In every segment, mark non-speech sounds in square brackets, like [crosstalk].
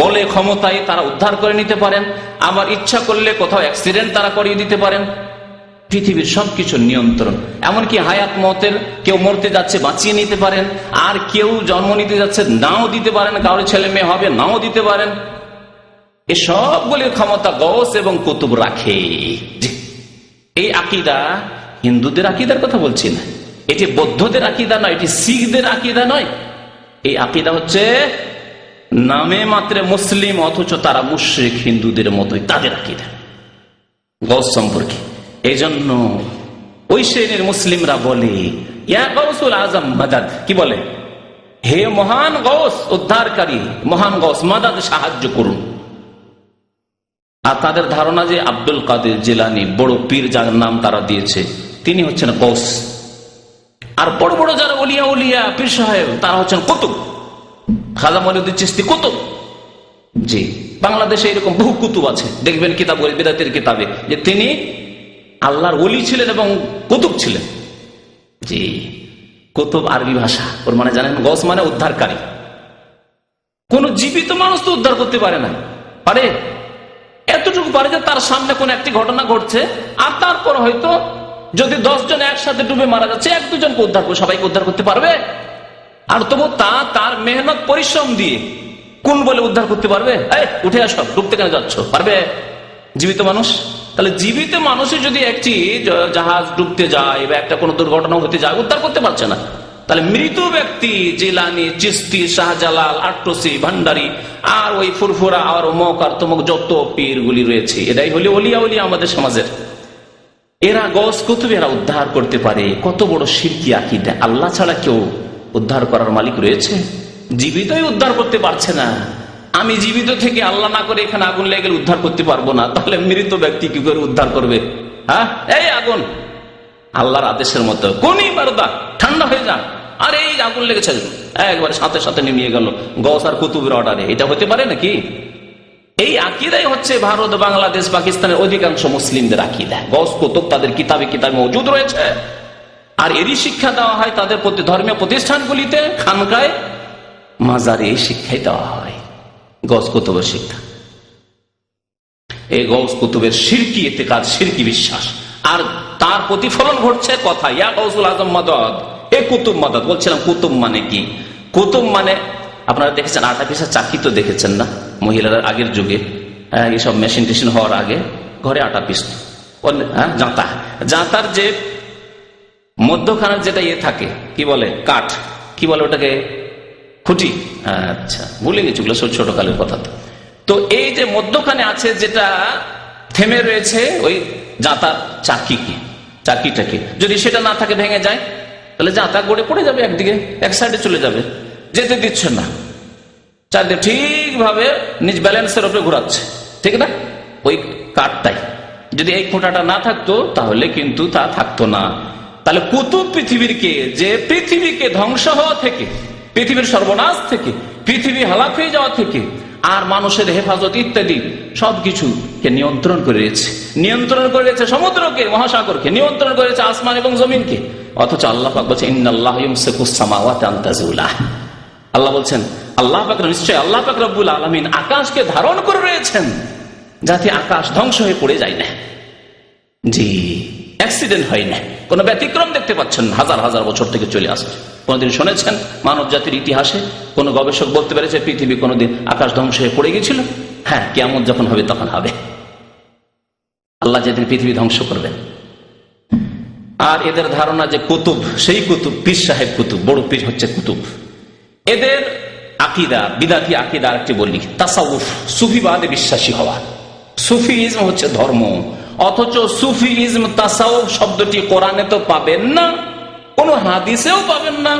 বলে ক্ষমতায় তারা উদ্ধার করে নিতে পারেন। আবার ইচ্ছা করলে কোথাও অ্যাক্সিডেন্ট তারা করিয়ে দিতে পারেন। পৃথিবীর সবকিছু নিয়ন্ত্রণ। এমনকি হায়াত মতের কেউ মরতে যাচ্ছে বাঁচিয়ে নিতে পারেন। আর কেউ জন্ম নিতে যাচ্ছে নাও দিতে পারেন। কারোর ছেলে মেয়ে হবে নাও দিতে পারেন। এ সবগুলির ক্ষমতা গস এবং কুতুব রাখে। এই আকিদা হিন্দুদের আকিদার কথা বলছি না। এটি বৌদ্ধদের আকিদা নয়, এটি শিখদের আকিদা নয়। এই আকিদা হচ্ছে নামে মাত্রে মুসলিম, অথচ তারা মুশ্রিক হিন্দুদের মতোই তাদের আকিদা। গস সম্পর্কে। এই জন্য ওই শ্রেণির মুসলিমরা বলে, ইয়া আজম মাদাদ। কি বলে? হে মহান গৌস, উদ্ধারকারী, মহান গৌস, মাদাদ, সাহায্য করুন। আর তাদের ধারণা যে আব্দুল কাদের জেলানি বড় পীর যার নাম তারা দিয়েছে, তিনি হচ্ছেন কৌস আর বড় বড় যারা উলিয়া উলিয়া, পীর সাহেব, তারা হচ্ছেন কুতুব। খাজা মলিউদ্দিন চিস্তি কুতুব। জি, বাংলাদেশে এরকম বহু কুতুব আছে। দেখবেন কিতাব বেদাতের কিতাবে যে তিনি আল্লাহর ওলি ছিলেন এবং কুতুব ছিলেন। জি, কুতুব আরবি ভাষা। ওর মানে জানেন গস মানে উদ্ধারকারী। কোন জীবিত মানুষ তো উদ্ধার করতে পারে না। পারে এতটুকু পারে যে তার সামনে কোন একটি ঘটনা ঘটছে, আর তারপর হয়তো যদি দশজন একসাথে ডুবে মারা যাচ্ছে, এক দুজনকে উদ্ধার করে, সবাইকে উদ্ধার করতে পারবে? আর তবু তা, তার মেহনত, পরিশ্রম দিয়ে কোন বলে উদ্ধার করতে পারবে? উঠে আসো ডুবতে কেন যাচ্ছ? পারবে? জীবিত মানুষ? তাহলে জীবিত মানুষে যদি একটি জাহাজ ডুবতে যায় বা একটা কোনো দুর্ঘটনা হতে যায়, উদ্ধার করতে পারছে না। তাহলে মৃত ব্যক্তি, জিলানি, চিস্তি, শাহজালাল আট্টসি ভান্ডারি, আর ওই ফুরফুরা, আর অমক, আর তমক যত পীরগুলি রয়েছে এটাই হলি অলিয়া অলিয়া আমাদের সমাজের। এরা গস কুতুব এরা উদ্ধার করতে পারে। কত বড় শিরকি আকিদা। আল্লাহ ছাড়া কেউ উদ্ধার করার মালিক রয়েছে। জীবিতই উদ্ধার করতে পারছে না। আমি জীবিত থেকে আল্লাহ না করে এখানে আগুন লেগে উদ্ধার করতে পারব না। তাহলে মৃত ব্যক্তি কি করে উদ্ধার করবে? হ্যাঁ? এই আগুন। আল্লাহর আদেশের মতো। কোনই বারদা, ঠান্ডা হয়ে যান আর এই আগুন লেগেছে, একবারে সাথে সাথে নিমিয়ে গেল। গস আর কুতুবের অর্ডারে। এটা হতে পারে নাকি? এই আকিদাই হচ্ছে ভারত, বাংলাদেশ, পাকিস্তানের অধিকাংশ মুসলিমদের আকিদা। গস কুতুব তাদের কিতাবে কিতাবে মজুদ রয়েছে। আর এরই শিক্ষা দেওয়া হয় তাদের প্রতি ধর্মীয় প্রতিষ্ঠানগুলিতে, খানকায়। মাজারে এই শিক্ষাই দেওয়া হয়। গস কুতুবের শিক্ষা। এই গৌস কুতুবের সিরকি এতে কাজ সিরকি বিশ্বাস। আর তার প্রতিফলন ঘটছে কথা ইয়া গৌসুল আজম মাদদ। এ কুতুব মাদদ। বলছিলাম কুতুব মানে কি? কুতুব মানে আপনারা দেখেছেন, আটা পিসা চাকি তো দেখেছেন না? মহিলারা আগের যুগে এইসব মেশিন টেশিন হওয়ার আগে ঘরে আটা পিসত। হ্যাঁ জাঁতা। জাঁতার যে মধ্যখানের যেটা ইয়ে থাকে, কি বলে? কাঠ। কি বলে ওটাকে? খুঁটি। আচ্ছা ভুলে গেছি ওগুলো ছোট ছোট কালের কথা তো। এই যে মধ্যখানে আছে যেটা থেমে রয়েছে, ওই জাঁতার চাকিকে, চাকিটাকে। যদি সেটা না থাকে, ভেঙে যায়, তাহলে জাঁতা গড়ে পড়ে যাবে একদিকে, এক সাইডে চলে যাবে। যেতে দিচ্ছে না। চারদিকে ঠিকভাবে নিজ ব্যালেন্সের উপরে ঘোরাচ্ছে। ঠিক না? ওই কাঠটাই। যদি এই খোঁটাটা না থাকতো, তাহলে কিন্তু তা থাকতো না। তাহলে কুতুব পৃথিবীর কে যে পৃথিবীকে ধ্বংস হওয়া থেকে, পৃথিবীর সর্বনাশ থেকে, পৃথিবী হালাক হয়ে যাওয়া থেকে, আর মানুষের হেফাজত ইত্যাদি সবকিছুকে নিয়ন্ত্রণ করে রয়েছে। নিয়ন্ত্রণ করে রয়েছে সমুদ্রকে, মহাসাগরকে, নিয়ন্ত্রণ করে রয়েছে আসমান এবং জমিনকে। অথচ আল্লাহ পাক বলছে আল্লাহ বলছেন, আল্লাহ পাক নিশ্চয় আল্লাহ পাক রব্বুল আলমিন আকাশকে ধারণ করে রয়েছেন, যাতে আকাশ ধ্বংস হয়ে পড়ে যায় না। জি। অ্যাক্সিডেন্ট হয় না কোনো ব্যতিক্রম দেখতে পাচ্ছেন হাজার হাজার বছর থেকে চলে আসছে। কোনদিন শুনেছেন মানব জাতির ইতিহাসে? কোন গবেষক বলতে পেরেছে পৃথিবী কোনোদিন আকাশ ধ্বংস হয়ে পড়ে গেছিল হ্যাঁ কেমন যখন হবে তখন হবে। আল্লাহ যেদিন পৃথিবী ধ্বংস করবেন আর এদের ধারণা যে কুতুব, সেই কুতুব, পীর সাহেব কুতুব, বড় পীর হচ্ছে কুতুব। এদের আকিদা, বিদাতি আকিদা একটি বলি, তাসাউফ সুফিবাদে বিশ্বাসী হওয়া। সুফিজম হচ্ছে ধর্ম। অথচ সুফি ইজম তাসাউফ শব্দটি কোরআনে তো পাবেন না, কোন হাদিসেও পাবেন না।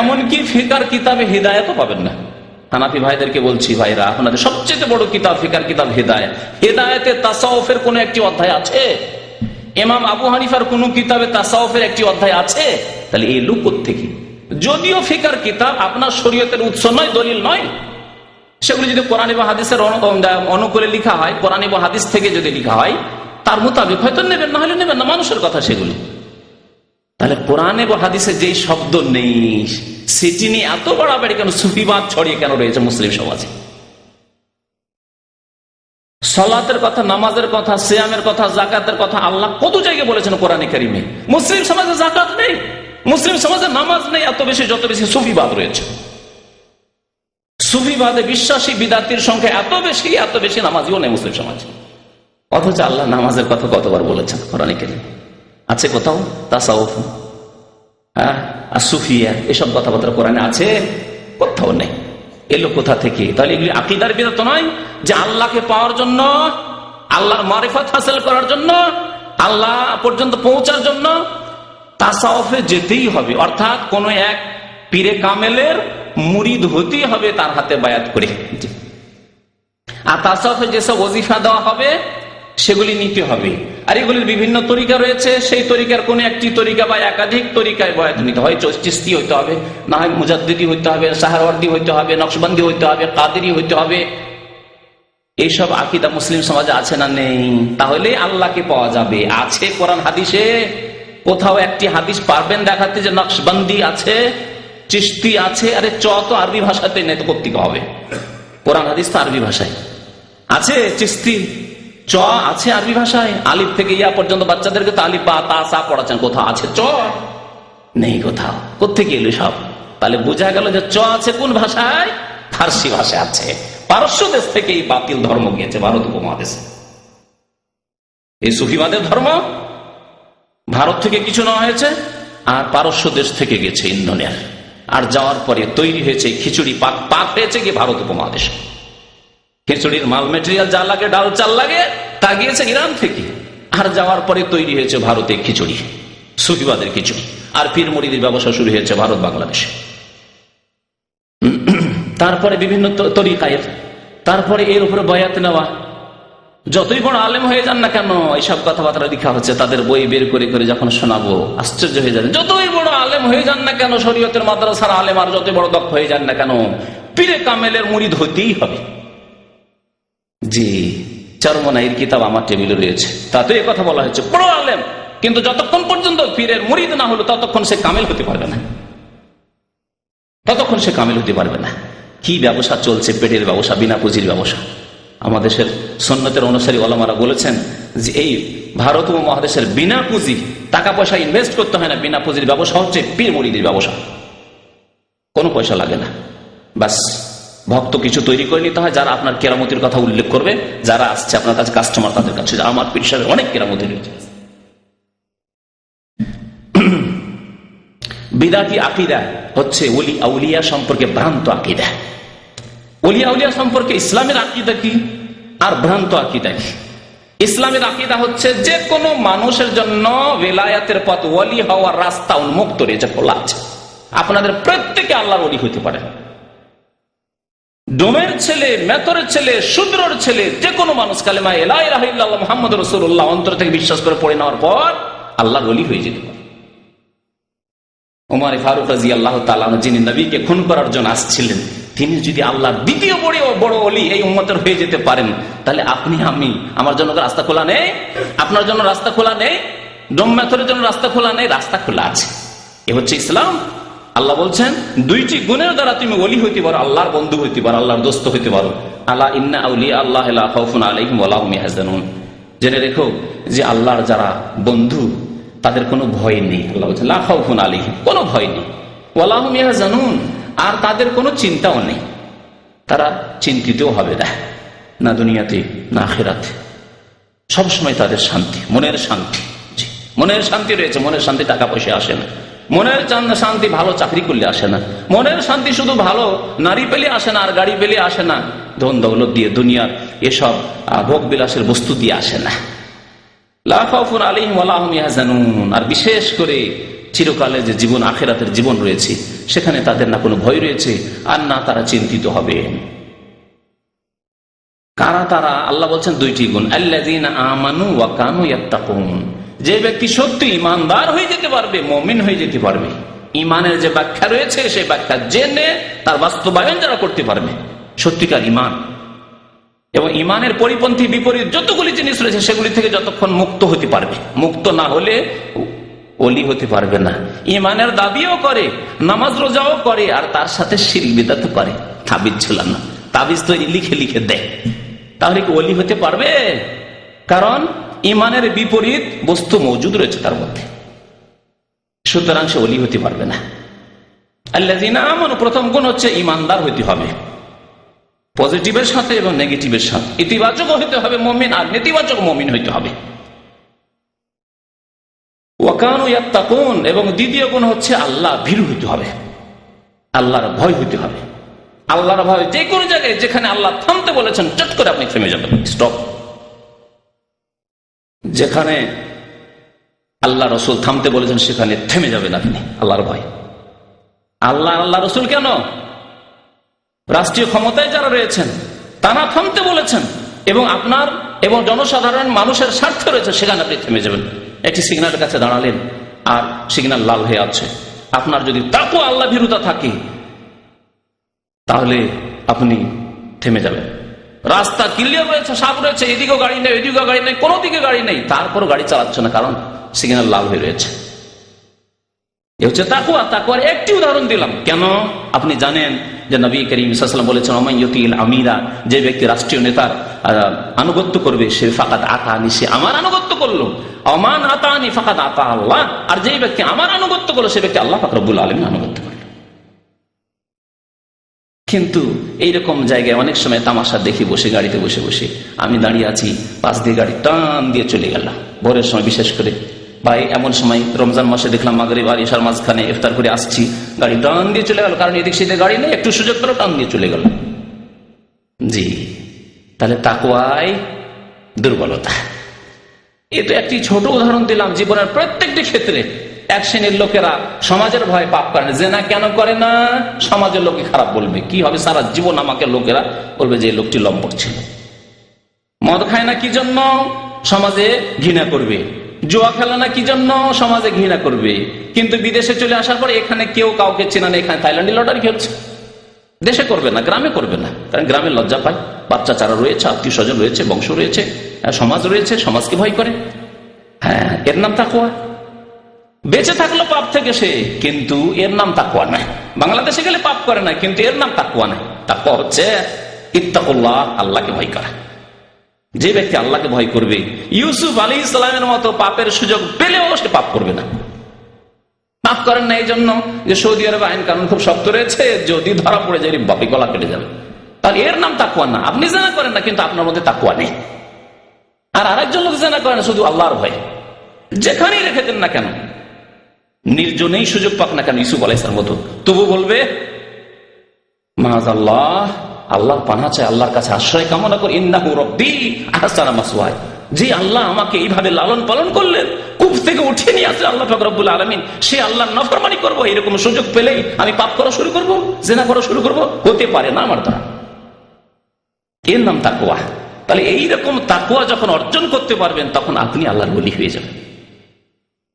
এমনকি ফিকার কিতাবে হৃদায়তও পাবেন না। হানাফি ভাইদেরকে বলছি ভাইরা, আপনাদের সবচেয়ে বড় কিতাব, ফিকার কিতাব হেদায়ত। হেদায়তে তাসাউফের কোন একটি অধ্যায় আছে? এমাম আবু হানিফার কোন কিতাবে তাসাউফের একটি অধ্যায় আছে? তাহলে এই লুক থেকে যদিও ফিকার কিতাব আপনার শরীয়তের উৎস নয়, দলিল নয় সেগুলি যদি কোরআন এবং হাদিসের অনু- অনুকূলে লিখা হয়, কোরআন এবং হাদিস থেকে যদি লিখা হয়, তার মোতাবেক হয়তো নেবেন না হলে নেবেন না, মানুষের কথা সেগুলি। তাহলে কোরআন এবং হাদিসে যেই শব্দ নেই, সেটি নিয়ে এত বাড়াবাড়ি কেন, সুফিবাদ ছড়িয়ে কেন রয়েছে মুসলিম সমাজে? সলাতের কথা, নামাজের কথা, সিয়ামের কথা জাকাতের কথা আল্লাহ কত জায়গায় বলেছেন কোরআনে কারিমে। মুসলিম সমাজে জাকাত নেই, মুসলিম সমাজে নামাজ নেই, এত বেশি, যত বেশি সুফিবাদ রয়েছে। সুফিবাদে বিশ্বাসী বিদাতির সংখ্যা এত বেশি এত বেশি নামাজিও নেই মুসলিম সমাজে। অথচ আল্লাহ নামাজের কথা কতবার বলেছেন কোরআনে কারিমে। আছে কোথাও? তাসাউফ। হ্যাঁ? আর সুফিয়া, এসব কথাবার্তা কোরআনে আছে? কোথাও নেই। এলো কোথা থেকে? তাহলে এগুলি আকিদার বিরত নয় যে আল্লাহকে পাওয়ার জন্য, আল্লাহর মারিফত হাসিল করার জন্য, আল্লাহ পর্যন্ত পৌঁছার জন্য তাসাউফে যেতেই হবে। অর্থাৎ কোন এক পীরে কামেলের মুরিদ হতেই হবে, তার হাতে বায়াত করে। আর তার সাথে যেসব ওজিফা দেওয়া হবে, সেগুলি নিতে হবে। আর এগুলির বিভিন্ন তরিকা রয়েছে, সেই তরিকার কোন একটি তরিকা বা একাধিক তরিকায় বয়াত নিতে হয়। চিস্তি হইতে হবে না হয় মুজাদ্দিদি হইতে হবে, সাহারওয়ার্দি হইতে হবে, নকশবন্দি হইতে হবে, কাদেরি হইতে হবে। এইসব আকিদা মুসলিম সমাজে আছে না নেই? তাহলে আল্লাহকে পাওয়া যাবে। আছে কোরআন হাদিসে, কোথাও একটি হাদিস পারবেন দেখাতে যে নকশবন্দি আছে চিস্তি আছে, আরে চ তো আরবি ভাষাতে, নেই তো করতে হবে। কোরআন, হাদিস তো আরবি ভাষায়। আছে চিস্তি চ আছে আরবি ভাষায়। আলিফ থেকে ইয়া পর্যন্ত বাচ্চাদেরকে তো আলিফ বা তা, সা পড়াচ্ছেন, কোথাও আছে, চ। নেই কোথাও কোথেকে এলো সব? তাহলে বোঝা গেল যে চ আছে কোন ভাষায়? ফার্সি ভাষায় আছে। পারস্য দেশ থেকে এই বাতিল ধর্ম গিয়েছে, ভারত উপমহাদেশে। এই সুফিবাদের ধর্ম ভারত থেকে কিছু নেওয়া হয়েছে, আর পারস্য দেশ থেকে গেছে ইন্দোনেয়ার আর যাওয়ার পরে তৈরি হয়েছে খিচুড়ি পাক। পাক হয়েছে কি? ভারত উপমহাদেশে। খিচুড়ির মাল মেটেরিয়াল যা লাগে, ডাল চাল লাগে, তা গিয়েছে ইরান থেকে। আর যাওয়ার পরে তৈরি হয়েছে ভারতে খিচুড়ি, সুফিবাদের খিচুড়ি। আর পীর ব্যবসা শুরু হয়েছে ভারত বাংলাদেশে। তারপরে বিভিন্ন তরিকায়ের। তারপরে এর উপরে বয়াত নেওয়া। যতই বড় আলেম হয়ে যান না কেন, এইসব কথাবার্তা লিখা হচ্ছে তাদের বই বের করে করে যখন শোনাবো, আশ্চর্য হয়ে যাবে। যতই বড় আলেম হয়ে যান না কেন, শরীয়তের মাদ্রাসার আলেম আর যতই বড় দক্ষ হয়ে যান না কেন, পীরে কামেলের মুড়িদ হতেই হবে। জি, চরমনাইর কিতাব আমার টেবিলে রয়েছে। তাতে কথা বলা হয়েছে, বড় আলেম, কিন্তু যতক্ষণ পর্যন্ত পীরের মুড়িদ না হলো, ততক্ষণ সে কামেল হতে পারবে না। ততক্ষণ সে কামেল হতে পারবে না। কি ব্যবসা চলছে, পেটের ব্যবসা, বিনা পুঁজির ব্যবসা। আমাদের সন্ন্যতের অনুসারী ওলামারা বলেছেন যে এই ভারত ও মহাদেশের বিনা পুঁজি টাকা পয়সা ইনভেস্ট করতে হয় না, বিনা পুঁজির ব্যবসা হচ্ছে পীর ব্যবসা। কোনো পয়সা লাগে না। বাস ভক্ত কিছু তৈরি করে নিতে হয় যারা আপনার কেরামতির কথা উল্লেখ করবে, যারা আসছে আপনার কাছে কাস্টমার তাদের কাছে। আমার পীর সাহেবের অনেক কেরামতি রয়েছে। [clears throat] বিদাতি আকিদা হচ্ছে ওলি আউলিয়া সম্পর্কে ভ্রান্ত আকিদা। ওলিয়া উলিয়া সম্পর্কে ইসলামের আকিদা কি? আর ভ্রান্ত আকিদা কি? ইসলামের আকিদা হচ্ছে যে কোনো মানুষের জন্য বেলায়াতের পথ ওলি হওয়ার রাস্তা উন্মুক্ত রয়েছে খোলা আছে। আপনাদের প্রত্যেকে আল্লাহর ওলি হইতে পারে ডোমের ছেলে, মেতরের ছেলে, শূদ্রর ছেলে যে কোনো মানুষ, কালেমা এলাই রাহিল্লাহ মোহাম্মদ রসুল্লাহ অন্তর থেকে বিশ্বাস করে পড়ে নেওয়ার পর আল্লাহর ওলি হয়ে যেতে পারে। ওমার ফারুক রাজি আল্লাহ তালান যিনি নবীকে খুন করার জন্য আসছিলেন তিনি যদি আল্লাহ দ্বিতীয় বড় বড় অলি এই উম্মতের হয়ে যেতে পারেন, তাহলে আপনি, আমি, আমার জন্য রাস্তা খোলা নেই, আপনার জন্য রাস্তা খোলা নেই, ডোম মেথরের জন্য রাস্তা খোলা নেই, রাস্তা খোলা আছে। এ হচ্ছে ইসলাম। আল্লাহ বলছেন, দুইটি গুণের দ্বারা তুমি অলি হইতে পারো, আল্লাহর বন্ধু হইতে পারো, আল্লাহর দোস্ত হইতে পারো। আল্লাহ ইন্না আউলি আল্লাহ খাউফুন জেনে রেখো যে আল্লাহর যারা বন্ধু, তাদের কোনো ভয় নেই। আল্লাহ বলছেন, লা খাউফুন কোনো ভয় নেই। ওয়ালাহুম ইয়াহজানুন। আর তাদের কোনো চিন্তাও নেই। তারা চিন্তিতও হবে না না দুনিয়াতে, না আখেরাতে। সবসময় তাদের শান্তি, মনের শান্তি। মনের শান্তি রয়েছে, মনের শান্তি টাকা পয়সা আসে না। মনের শান্তি ভালো চাকরি করলে আসে না। মনের শান্তি শুধু ভালো, নারী পেলে আসে না, আর গাড়ি পেলে আসে না। ধন দৌলত দিয়ে দুনিয়ার এসব ভোগ বিলাসের বস্তু দিয়ে আসে না। লাফাফুন আলিম আর বিশেষ করে চিরকালে যে জীবন, আখেরাতের জীবন রয়েছে, সেখানে তাদের না কোনো ভয় রয়েছে, আর না তারা চিন্তিত হবে। কারা তারা? আল্লাহ বলছেন দুইটি গুণ। আল্লাদিন আমানু ওয়া কানু ইয়াত্তাকুন। যে ব্যক্তি সত্যি ইমানদার হয়ে যেতে পারবে, মমিন হয়ে যেতে পারবে, ইমানের যে ব্যাখ্যা রয়েছে, সেই ব্যাখ্যা জেনে তার বাস্তবায়ন যারা করতে পারবে, সত্যিকার ইমান। এবং ইমানের পরিপন্থী বিপরীত যতগুলি জিনিস রয়েছে, সেগুলি থেকে যতক্ষণ মুক্ত হতে পারবে। মুক্ত না হলে অলি হতে পারবে না। ইমানের দাবিও করে, নামাজ রোজাও করে, আর তার সাথে শির বিদাত করে। তাবিজ ঝুলানো। তাবিজ তৈরি লিখে লিখে দেয়। তাহলে কি অলি হতে পারবে? কারণ ইমানের বিপরীত বস্তু মজুদ রয়েছে তার মধ্যে। সুতরাং সে অলি হতে পারবে না। আল্লাহ প্রথম গুণ হচ্ছে ইমানদার হইতে হবে। পজিটিভের সাথে এবং নেগেটিভের সাথে। ইতিবাচক হইতে হবে, মমিন আর নেতিবাচক মমিন হইতে হবে। ওয়াকানু এবং দ্বিতীয় গুণ হচ্ছে আল্লাহ ভীরু হইতে হবে। আল্লাহর ভয় হইতে হবে। আল্লাহর ভয় যে কোনো জায়গায়, যেখানে আল্লাহ থামতে বলেছেন, চট করে আপনি থেমে যাবেন। স্টপ যেখানে আল্লাহ রসুল থামতে বলেছেন, সেখানে থেমে যাবেন আপনি, আল্লাহর ভয়। আল্লাহ আল্লাহ রসুল কেন? রাষ্ট্রীয় ক্ষমতায় যারা রয়েছেন, তারা থামতে বলেছেন, এবং আপনার এবং জনসাধারণ মানুষের স্বার্থ রয়েছে, সেখানে আপনি থেমে যাবেন। একটি সিগন্যালের কাছে দাঁড়ালেন, আর সিগন্যাল লাল হয়ে আছে। আপনার যদি তাকু আল্লাহ ভীরুতা থাকে, তাহলে আপনি থেমে যাবেন। রাস্তা ক্লিয়ার রয়েছে, সাপ রয়েছে, এদিকেও গাড়ি নেই এদিকেও গাড়ি নেই, কোনো দিকে গাড়ি নেই, তারপরও গাড়ি চালাচ্ছে না, কারণ সিগন্যাল লাল হয়ে রয়েছে। এ হচ্ছে তাকুয়া তাকুয়ার একটি উদাহরণ দিলাম। কেন? আপনি জানেন যে নবী করিম সাল্লাম বলেছেন অমাইয়তিল আমিরা যে ব্যক্তি রাষ্ট্রীয় নেতার আনুগত্য করবে, সে ফাকাত আতা আনি সে আমার আনুগত্য করল। অমান আতা আনি ফাকাত আতা আল্লাহ। আর যেই ব্যক্তি আমার আনুগত্য করল, সে ব্যক্তি আল্লাহ ফাকরবুল আলমী আনুগত্য করল। কিন্তু এইরকম জায়গায় অনেক সময় তামাশা দেখি বসে, গাড়িতে বসে বসে আমি দাঁড়িয়ে আছি, পাশ দিয়ে গাড়ি টান দিয়ে চলে গেলাম। ভোরের সময় বিশেষ করে এই এমন সময় রমজান মাসে দেখলাম মাগরিব আর ইশার মাঝখানে ইফতার করে আসছি। গাড়ি টান দিয়ে চলে গেল, কারণ এদিক সেদিকে গাড়ি নেই, একটু সুযোগ পেল, টান দিয়ে চলে গেল। জি, তাহলে তাকুয়ায় দুর্বলতা। এ তো একটি ছোট উদাহরণ দিলাম জীবনের প্রত্যেকটি ক্ষেত্রে। এক শ্রেণির লোকেরা সমাজের ভয় পাপ করে না, জেনা কেন করে না? সমাজের লোকে খারাপ বলবে, কি হবে? সারা জীবন আমাকে লোকেরা বলবে যে লোকটি লম্পট ছিল। মদ খায় না কি জন্য? সমাজে ঘৃণা করবে। জুয়া খেলে না কি জন্য সমাজে ঘৃণা করবে? কিন্তু বিদেশে চলে আসার পর এখানে কেউ কাউকে চেনা নেই এখানে থাইল্যান্ডে লটারি খেলছে। দেশে করবে না, গ্রামে করবে না। কারণ গ্রামে লজ্জা পায়। বাচ্চা চারা রয়েছে, আত্মীয় স্বজন রয়েছে, বংশ রয়েছে সমাজ রয়েছে, সমাজকে ভয় করে। হ্যাঁ এর নাম তাকুয়া বেঁচে থাকল পাপ থেকে সে, কিন্তু এর নাম তাকুয়া নাই। বাংলাদেশে গেলে পাপ করে না, কিন্তু এর নাম তাকুয়া নাই। তাকুয়া হচ্ছে, ইত্তাকুল্লাহ, আল্লাহকে ভয় করা। যে ব্যক্তি আল্লাহকে ভয় করবে, ইউসুফ আলী ইসলামের মতো পাপের সুযোগ পেলেও সে পাপ করবে না। পাপ করেন না এই জন্য যে সৌদি আরবে আইন কানুন খুব শক্ত রয়েছে, যদি ধরা পড়ে যায়, বাপি গলা কেটে যাবে। তাহলে এর নাম তাকুয়া না। আপনি জানা করেন না, কিন্তু আপনার মধ্যে তাকুয়া নেই। আর আরেকজন লোক জানা করেন, শুধু আল্লাহর ভয়। যেখানেই রেখে দেন না কেন, নির্জনেই সুযোগ পাক না কেন ইসুফ আলাইসার মতো। তবু বলবে মাহাজ আল্লাহ আল্লাহ পানা চায় আল্লাহর কাছে আশ্রয় কামনা করি। ইন্নাহু যে আল্লাহ আমাকে এইভাবে লালন পালন করলেন কূপ থেকে উঠিয়ে নিয়ে আসলে আল্লাহ ফকরবুল আলমিন। সে আল্লাহ নফরমানি করব, এরকম সুযোগ পেলেই আমি পাপ করা শুরু করব, জেনা করা শুরু করব, হতে পারে না আমার দ্বারা। এর নাম তাকুয়া তাহলে এইরকম তাকুয়া যখন অর্জন করতে পারবেন, তখন আপনি আল্লাহর বলি হয়ে যাবেন।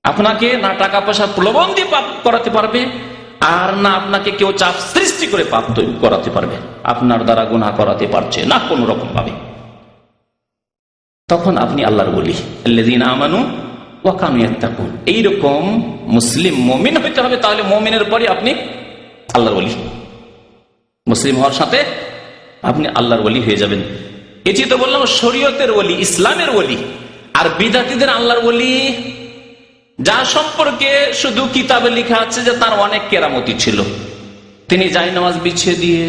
আপনাকে না টাকা পয়সা প্রলোভন দিয়ে পাপ করাতে পারবে আর না আপনাকে কেউ চাপ সৃষ্টি করে পাপ করাতে পারবে। আপনার দ্বারা গুণা করাতে পারছে না কোন রকম ভাবে তখন আপনি আল্লাহর বলি, আল্লাযীনা আমানু ওয়া কানু এইরকম মুসলিম মুমিন হইতে হবে, তাহলে মুমিনের পরে আপনি আল্লাহর বলি। মুসলিম হওয়ার সাথে আপনি আল্লাহর ওলি হয়ে যাবেন। এটি তো বললাম শরীয়তের ওলি ইসলামের ওলি আর বিদাতিদের আল্লাহর ওলি যা সম্পর্কে শুধু কিতাবে লেখা আছে যে তার অনেক কেরামতি ছিল। তিনি যাই নামাজ বিছিয়ে দিয়ে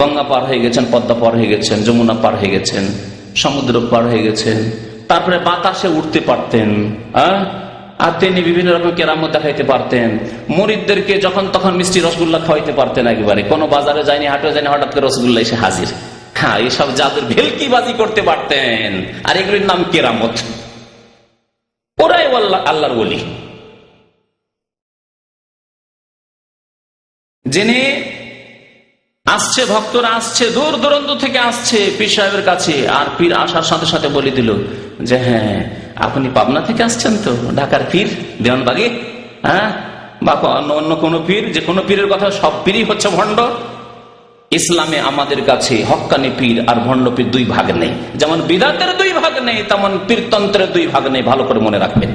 গঙ্গা পার হয়ে গেছেন, পদ্মা পার হয়ে গেছেন, যমুনা পার হয়ে গেছেন, সমুদ্র পার হয়ে গেছেন, তারপরে বাতাসে উঠতে পারতেন আর তিনি বিভিন্ন রকম কেরামত দেখাইতে পারতেন। মরিদদেরকে যখন তখন মিষ্টি রসগোল্লা খাওয়াইতে পারতেন একেবারে। কোনো বাজারে যায়নি হাটে যায়নি, হঠাৎ করে রসগোল্লা এসে হাজির। হ্যাঁ এইসব জাদুর ভেলকিবাজি করতে পারতেন। আর এগুলির নাম কেরামত। ওরাই আল্লাহ, আল্লাহর বলি যিনি আসছে, ভক্তরা আসছে, দূর দূরান্ত থেকে আসছে পীর সাহেবের কাছে, আর পীর আসার সাথে সাথে বলে দিল যে হ্যাঁ আপনি পাবনা থেকে আসছেন তো, ঢাকার পীর, দেওয়ানবাগে হ্যাঁ? বা অন্য অন্য কোনো পীর, যে কোনো পীরের কথা সব পীরই হচ্ছে ভণ্ড। ইসলামে আমাদের কাছে হক্কানি পীর আর ভণ্ড পীর দুই ভাগ নেই। যেমন বিদাতের দুই ভাগ নেই, তেমন পীরতন্ত্রের দুই ভাগ নেই, ভালো করে মনে রাখবেন।